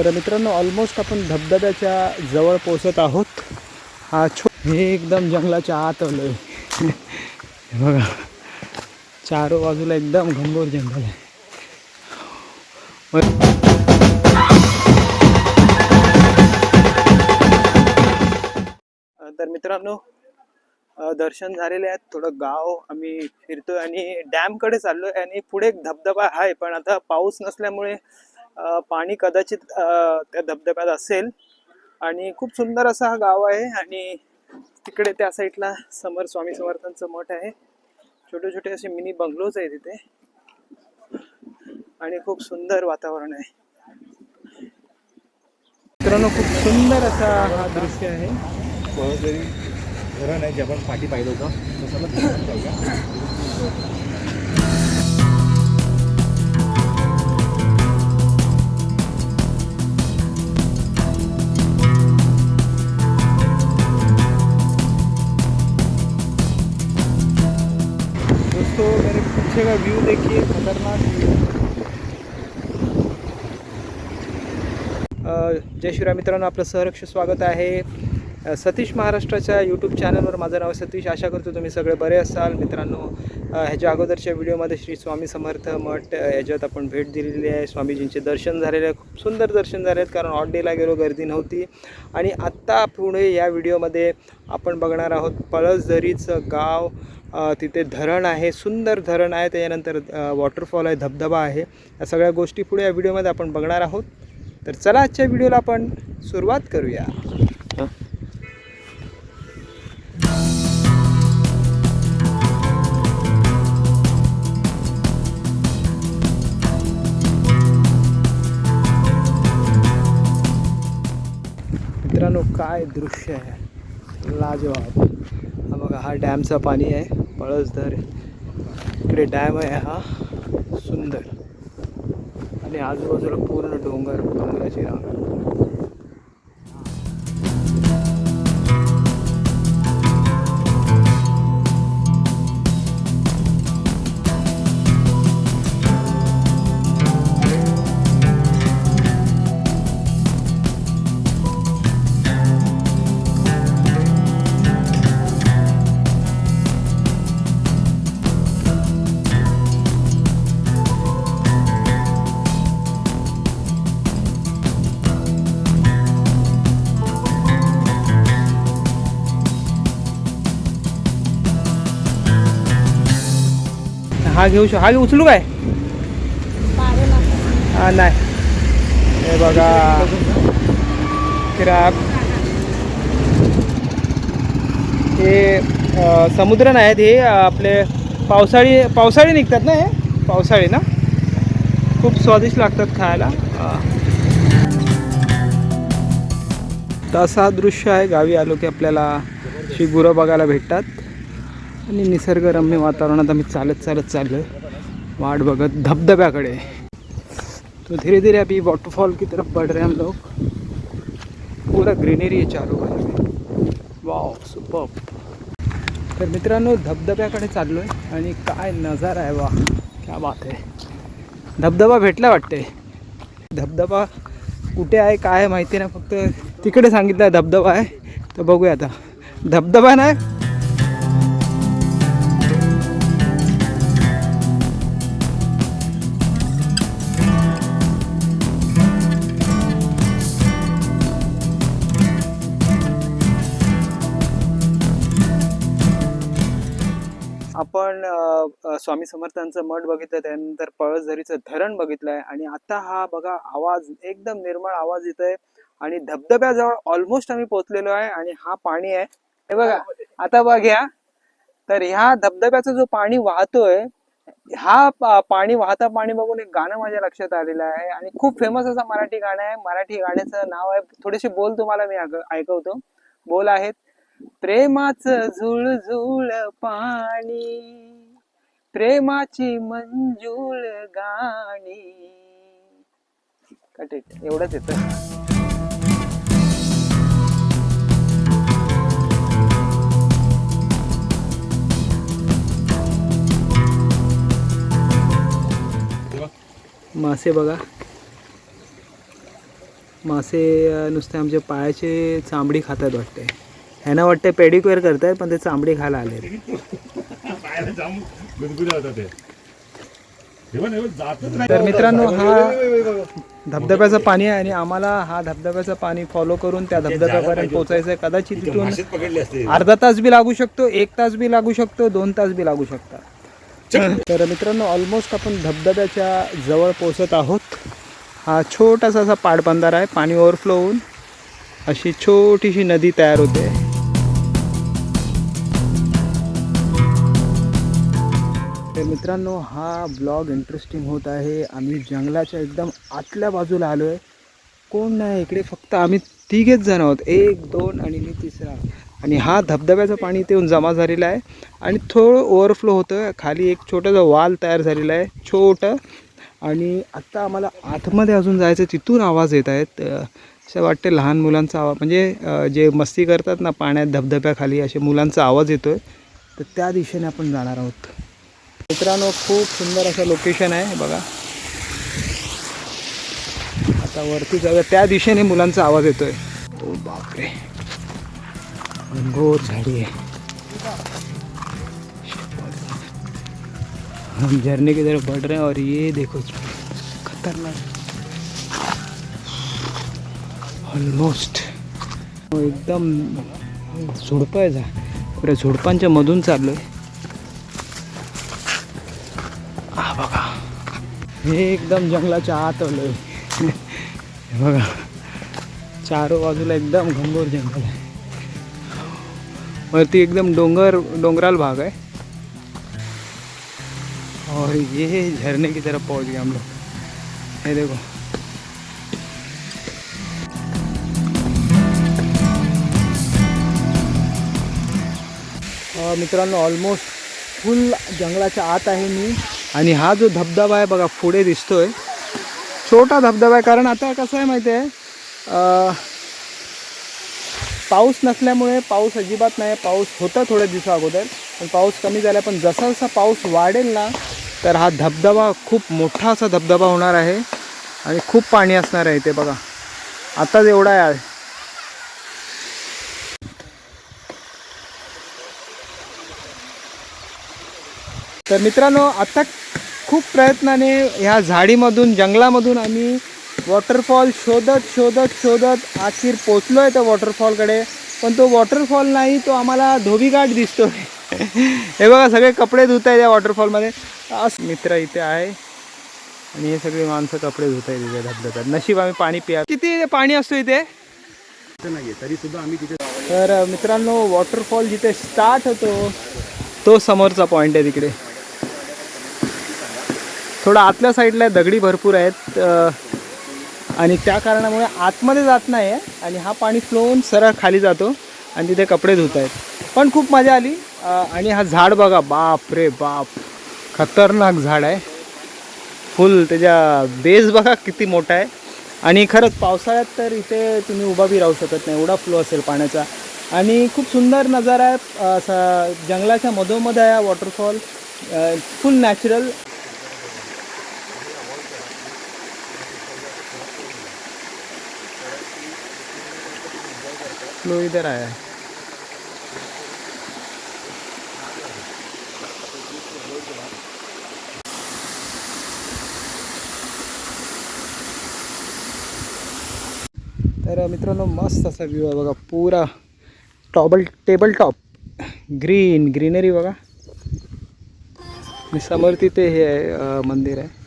तर मित्रांनो ऑलमोस्ट आपण धबधब्याच्या जवळ पोचत आहोत. हा छो हे एकदम जंगलाच्या आत आलो आहे बघा चारो बाजूला एकदम घनघोर जंगल आहे. तर मित्रांनो दर्शन झालेले आहेत. थोडं गाव आम्ही फिरतोय आणि डॅमकडे चाललोय आणि पुढे एक धबधबा आहे पण आता पाऊस नसल्यामुळे पाणी कदाचित त्या धबधब्यात असेल. आणि खूप सुंदर असा हा गाव आहे आणि तिकडे त्या साईडला समर स्वामी समर्थांचं मठ आहे. छोटे छोटे असे मिनी बंगलोज आहे तिथे. आणि खूप सुंदर वातावरण आहे. मित्रांनो खूप सुंदर असा हा दृश्य आहे. जरी धरण आहे जे आपण पाठी पाहिलं होतं. तसं दोस्तों मेरे पीछे का व्यू देखिए खतरनाक जय श्रीराम मित्रांनो आपलं सहरक्ष स्वागत आहे. सतीश महाराष्ट्राच्या यूट्यूब चॅनलवर माझं नाव सतीश. आशा करतो तुम्ही सगळे बरे असाल. मित्रांनो ह्याच्या अगोदरच्या व्हिडिओमध्ये श्री स्वामी समर्थ मठ ह्याच्यात आपण भेट दिलेली आहे. स्वामीजींचे दर्शन झालेले आहे. खूप सुंदर दर्शन झाले आहेत कारण ऑट डेला गेलो गर्दी नव्हती. आणि आत्ता पुढे या व्हिडिओमध्ये आपण बघणार आहोत पळसझरीचं गाव. तिथे धरण आहे सुंदर धरण आहे. त्याच्यानंतर वॉटरफॉल आहे धबधबा आहे. या सगळ्या गोष्टी पुढे या व्हिडिओमध्ये आपण बघणार आहोत. तर चला आजच्या व्हिडिओला आपण सुरुवात करूया. मित्रांनो काय दृश्य आहे? लाजवाब. बघा हा डॅमचा पाणी आहे पळसधर इकडे डॅम आहे हा सुंदर. आणि आजूबाजूला पूर्ण डोंगर डोंगराची रांग. हा घेऊ शक हा घेऊ उचलू काय? हा नाही. हे बघा. क्रॅब हे समुद्र नाही आहेत हे आपले पावसाळी पावसाळी निघतात ना हे? पावसाळी ना? खूप स्वादिष्ट लागतात खायला. तसा दृश्य आहे गावी आलो की आपल्याला शिगुरं गुरं बघायला भेटतात. आणि निसर्गरम्य वातावरणात आम्ही चालत चालत चाललो आहे वाट बघत धबधब्याकडे. तो धीरे धीरे अभी वाटरफॉल की तरफ बढ़ रहे हैं हम लोग. पूरा ग्रीनरी है चारों बाजू वाव सुपर तर मित्रांनो धबधब्याकडे चाललो आहे आणि काय नजारा आहे वा क्या बात आहे. धबधबा भेटला वाटते. धबधबा कुठे आहे काय आहे माहिती नाही फक्त तिकडे सांगितलं आहे धबधबा आहे. तर बघूया आता. धबधबा नाही स्वामी समर्थांचं मठ बघितलं त्यानंतर पळसझरीचं धरण बघितलंय आणि आता हा बघा आवाज एकदम निर्मळ आवाज येत आहे आणि धबधब्याजवळ ऑलमोस्ट आम्ही पोहोचलेलो आहे आणि हा पाणी आहे. हे बघा आता बघ्या तर ह्या धबधब्याचं जो पाणी वाहतोय हा पाणी वाहता पाणी बघून एक गाणं माझ्या लक्षात आलेलं आहे आणि खूप फेमस असं मराठी गाणं आहे. मराठी गाण्याचं नाव आहे थोडेसे बोल तुम्हाला मी ऐकवतो. बोल आहेत प्रेमाच झुळझुळ पाणी. प्रेमाची मंजूळ गाणी. का एवढंच येतं. मासे बघा. मासे नुसते आमचे पायाचे चांबडी खातात वाटते ह्यांना वाटते पेडिक्युअर करतात पण ते चांबडी खायला आले पायाला जाम गुदगुल्या होता ते. बघ, बघ, जातच नाही. तर मित्रांनो, हे. धबधब्याचं पाणी आहे आणि आम्हाला हा धबधब्याचं पाणी फॉलो करून त्या धबधब्यापर्यंत पोहोचायचं आहे कदाचित तिथून अर्धा तास बी लागू शकतो एक तास बी लागू शकतो दोन तास बी लागू शकतात. तर मित्रांनो ऑलमोस्ट आपण धबधब्याच्या जवळ पोहोचत आहोत. हा छोटासा असा पाटबंधारा आहे पाणी ओव्हरफ्लो होऊन अशी छोटीशी नदी तयार होते. तर मित्रांनो हा ब्लॉग इंटरेस्टिंग होत आहे. आम्ही जंगलाच्या एकदम आतल्या बाजूला आलो आहे कोण नाही इकडे फक्त आम्ही तिघेच जण आहोत. एक दोन आणि मी तिसरा. आणि हा धबधब्याचं पाणी इथे येऊन जमा झालेलं आहे. आणि थोडं ओव्हरफ्लो होतं खाली एक छोटंसं वाल तयार झालेला आहे. छोटं. आणि आत्ता आम्हाला आतमध्ये अजून जायचं तिथून आवाज येत आहेत. असं वाटते लहान मुलांचा आवाज म्हणजे जे मस्ती करतात ना पाण्यात धबधब्याखाली असे मुलांचा आवाज येतो आहे तर त्या दिशेने आपण जाणार आहोत. मित्रांनो खूप सुंदर असं लोकेशन आहे बघा. आता वरती जाऊया. त्या दिशेने मुलांचा आवाज येतोय. ओ बापरे. घनघोर झाडी आहे. हम झरने की तरफ बढ़ रहे हैं और ये देखो खतरनाक. ऑलमोस्ट एकदम झुडपं आहे जा. पुऱ्या झुडपांच्या मधून चाललो आहे मी एकदम जंगलाच्या आत आलो बघा चारो बाजूला एकदम घंगोर जंगल आहे. वरती एकदम डोंगर डोंगराल भाग है और ये झरने की तरफ पहुंच गए हम लोग. ये देखो. मित्रांनो ऑलमोस्ट फुल जंगलाच्या आत आहे मी. आणि हा जो धबधबा आहे बघा पुढे दिसतोय. छोटा धबधबा आहे कारण आता कसं आहे माहिती आहे पाऊस नसल्यामुळे पाऊस अजिबात नाही पाऊस होता थोड्या दिवसा अगोदर पण पाऊस कमी झाला. पण जसा जसा पाऊस वाढेल ना तर हा धबधबा खूप मोठा असा धबधबा होणार आहे आणि खूप पाणी असणार आहे ते बघा. आताच एवढा आहे. तर मित्रांनो आता खूप प्रयत्नाने ह्या झाडीमधून जंगलामधून आम्ही वॉटरफॉल शोधत शोधत शोधत आखिर पोचलो आहे त्या वॉटरफॉलकडे पण तो वॉटरफॉल नाही तो आम्हाला धोबीघाट दिसतो हे बघा सगळे कपडे धुत आहे त्या वॉटरफॉलमध्ये अस मित्र इथे आहे. आणि हे सगळे माणसं कपडे धुत आहे तिथे धबधब्यात. नशीब आम्ही पाणी पिया किती पाणी असतो इथे? नाहीये तरी सुद्धा आम्ही तिथे तर मित्रांनो वॉटरफॉल जिथे स्टार्ट होतो तो समोरचा पॉईंट आहे तिकडे. थोडं आतल्या साईडला दगडी भरपूर आहेत आणि त्या कारणामुळे आतमध्ये जात नाही आहे आणि हा पाणी फ्लो होऊन सरळ खाली जातो आणि तिथे कपडे धुत आहेत. पण खूप मजा आली आणि हा झाड बघा बाप रे बाप खतरनाक झाड आहे. फुल त्याच्या बेस बघा किती मोठा आहे. आणि खरंच पावसाळ्यात तर इथे तुम्ही उभा बी राहू शकत नाही एवढा फ्लो असेल पाण्याचा. आणि खूप सुंदर नजारा आहे असा जंगलाच्या मधोमध आहे वॉटरफॉल फुल नॅचरल फ्लो इधर आया है। तर मित्रांनो मस्त असा व्ह्यू आहे बघा पुरा टॉबल टेबल टॉप ग्रीन ग्रीनरी बघा. मी समोर तिथे हे आहे, मंदिर आहे.